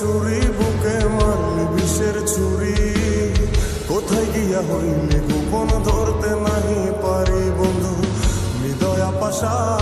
চুরি, বুকে মারলে বিষের চুরি। কোথায় গিয়া হইলে গোপন ধরতে নাহি পারি বন্ধু? হৃদয় পাশা